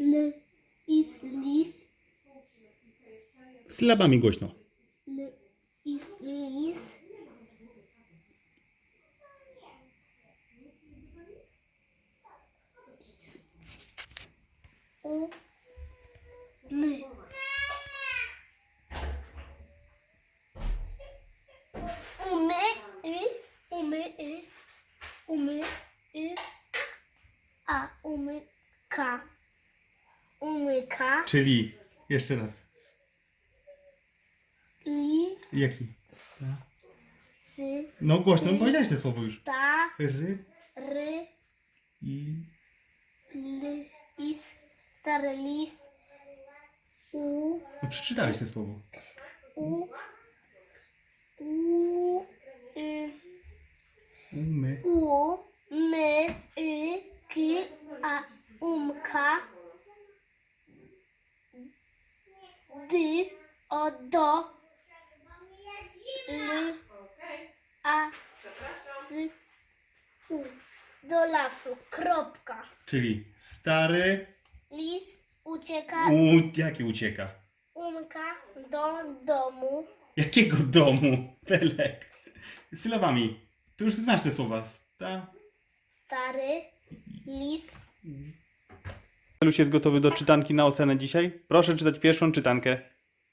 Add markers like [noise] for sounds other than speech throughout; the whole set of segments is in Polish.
L, is, lis, Sylabami głośno. L, is, lis. U, my. Umy, y, umy, y, umy, y, a, umyka. Umyka, Czyli, jeszcze raz. li, Jaki? Sta. sy, No głośno, no powiedziałeś te słowo już. ta, Ry ry, i... l, is, stary lis, u, No przeczytałeś te słowo. u, u, y, Umy. u, my, y, k, a, umka, dy, o, do, l, a, s, u, do lasu, kropka. Czyli stary... Lis ucieka, U... Jaki ucieka? umka do domu. Jakiego domu? Pelek. Sylabami. Ty już znasz te słowa. Sta... Stary lis Luś jest gotowy do czytanki na ocenę dzisiaj? Proszę czytać pierwszą czytankę.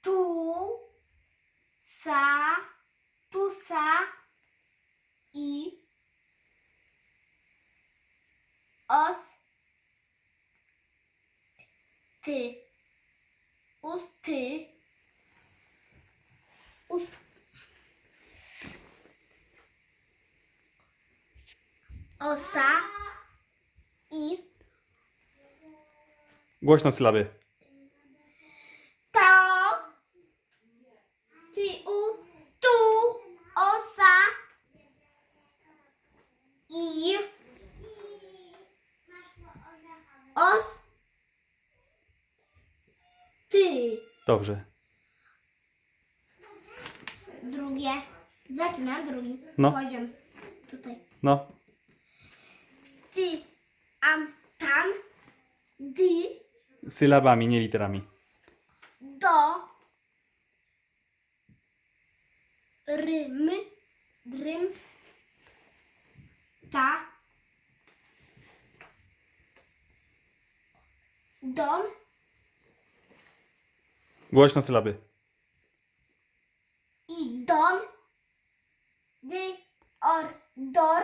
tu, sa, tu, sa i os, ty, us, ty, osa i Głośno sylaby. to, ty, u, tu, osa i os, ty. Dobrze. Drugie. Zaczynam drugi No. poziom. Tutaj. No. Ty, am, tam, dy, Sylabami, nie literami. do, rym, drym, ta, dom, Głośno sylaby. i dom, dy, or, dor,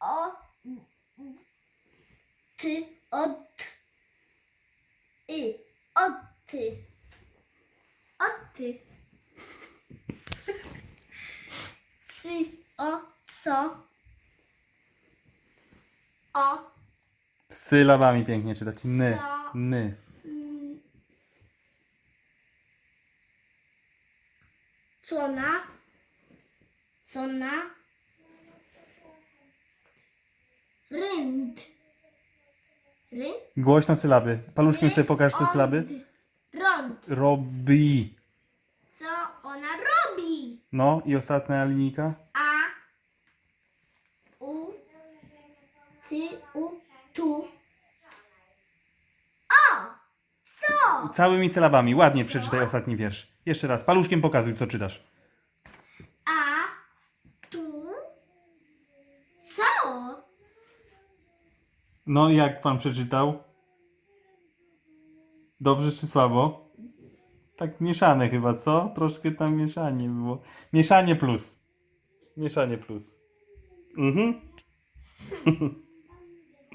o, ty, od, y, od, ty, od, ty, [laughs] cy, o, co, o, Sylabami pięknie czytać. Ny. Co? Ny. mm, cona, cona, rynd, Głośno sylaby. Paluszkiem sobie pokaż te sylaby. Rąd. Robi. Co ona robi? No i ostatnia linijka. A, u, ty, u, tu. O! Co? Całymi sylabami. Ładnie przeczytaj ostatni wiersz. Jeszcze raz. Paluszkiem pokazuj, co czytasz. A, tu. Co? No jak pan przeczytał? Dobrze czy słabo? Tak mieszane chyba, co? Troszkę tam mieszanie było. Mieszanie plus. Mieszanie plus. Mhm. [laughs]